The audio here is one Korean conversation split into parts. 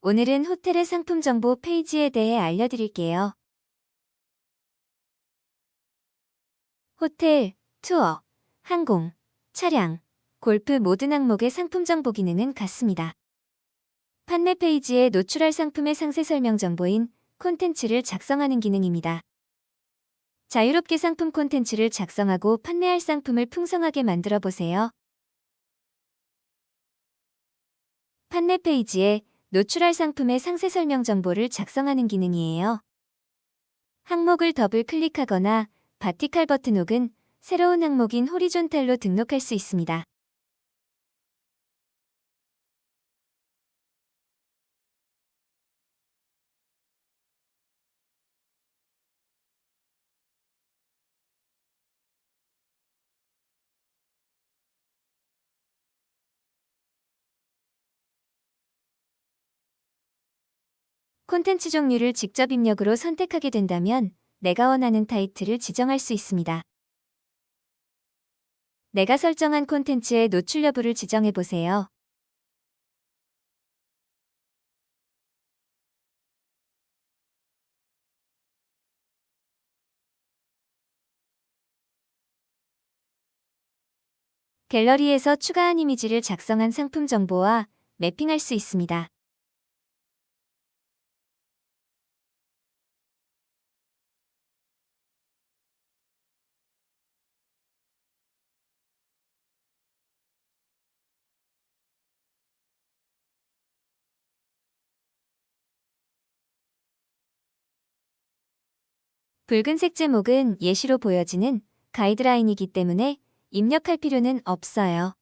오늘은 호텔의 상품 정보 페이지에 대해 알려드릴게요. 호텔, 투어, 항공, 차량, 골프 모든 항목의 상품 정보 기능은 같습니다. 판매 페이지에 노출할 상품의 상세 설명 정보인 콘텐츠를 작성하는 기능입니다. 자유롭게 상품 콘텐츠를 작성하고 판매할 상품을 풍성하게 만들어 보세요. 판매 페이지에 노출할 상품의 상세 설명 정보를 작성하는 기능이에요. 항목을 더블 클릭하거나 바티칼 버튼 혹은 새로운 항목인 호리존탈로 등록할 수 있습니다. 콘텐츠 종류를 직접 입력으로 선택하게 된다면 내가 원하는 타이틀을 지정할 수 있습니다. 내가 설정한 콘텐츠의 노출 여부를 지정해 보세요. 갤러리에서 추가한 이미지를 작성한 상품 정보와 매핑할 수 있습니다. 붉은색 제목은 예시로 보여지는 가이드라인이기 때문에 입력할 필요는 없어요.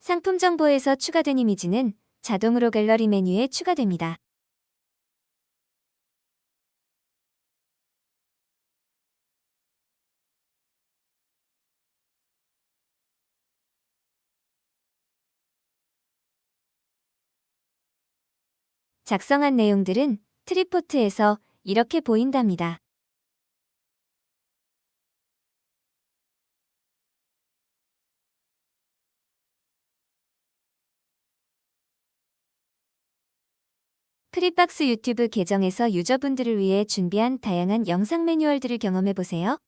상품 정보에서 추가된 이미지는 자동으로 갤러리 메뉴에 추가됩니다. 작성한 내용들은 트리포트에서 이렇게 보인답니다. 프리박스 유튜브 계정에서 유저분들을 위해 준비한 다양한 영상 매뉴얼들을 경험해보세요.